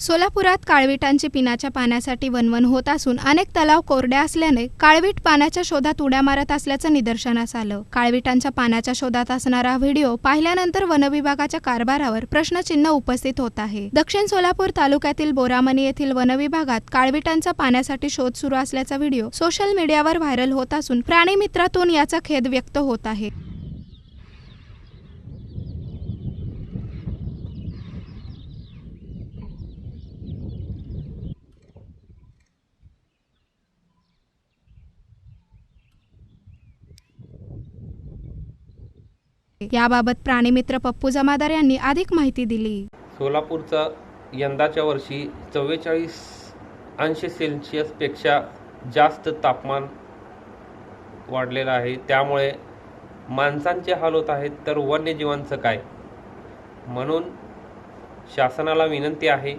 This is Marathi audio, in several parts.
सोलापुरात काळविटांची पिण्याच्या पाण्यासाठी वनवन होत असून अनेक तलाव कोरड्या असल्याने काळवीट पाण्याच्या शोधात उड्या मारत असल्याचं निदर्शनास आलं. काळविटांच्या पाण्याच्या शोधात असणारा व्हिडिओ पाहिल्यानंतर वनविभागाच्या कारभारावर प्रश्नचिन्ह उपस्थित होत आहे. दक्षिण सोलापूर तालुक्यातील बोरामणी येथील वनविभागात काळविटांचा पाण्यासाठी शोध सुरू असल्याचा व्हिडिओ सोशल मीडियावर व्हायरल होत असून प्राणीमित्रातून याचा खेद व्यक्त होत आहे. याबाबत प्राणीमित्र पप्पू जमादार यांनी अधिक माहिती दिली. सोलापूरचा यंदाच्या वर्षी चव्वेचाळीस अंश सेल्सिअसपेक्षा जास्त तापमान वाढलेलं आहे. त्यामुळे माणसांचे हाल होत आहेत तर वन्यजीवांचं काय? म्हणून शासनाला विनंती आहे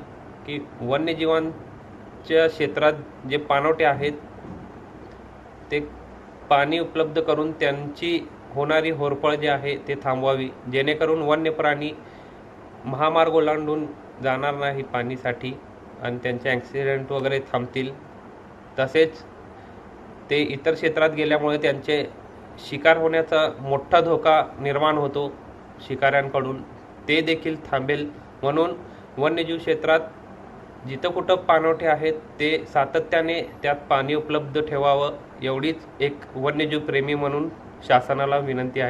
की वन्यजीवांच्या क्षेत्रात जे पाणवटे आहेत ते पाणी उपलब्ध करून त्यांची होणारी होरपळ जी आहे ते थांबवावी जेणेकरून वन्य प्राणी महामार्ग ओलांडून जाणार नाही पाणीसाठी आणि त्यांचे ॲक्सिडेंट वगैरे थांबतील. तसेच ते इतर क्षेत्रात गेल्यामुळे त्यांचे शिकार होण्याचा मोठा धोका निर्माण होतो शिकाऱ्यांकडून. ते देखील थांबेल म्हणून वन्यजीव क्षेत्रात जिथं कुठं पाणवठे आहेत ते सातत्याने त्यात पाणी उपलब्ध ठेवावं एवढीच एक वन्यजीव प्रेमी म्हणून शासनाला विनंती आहे.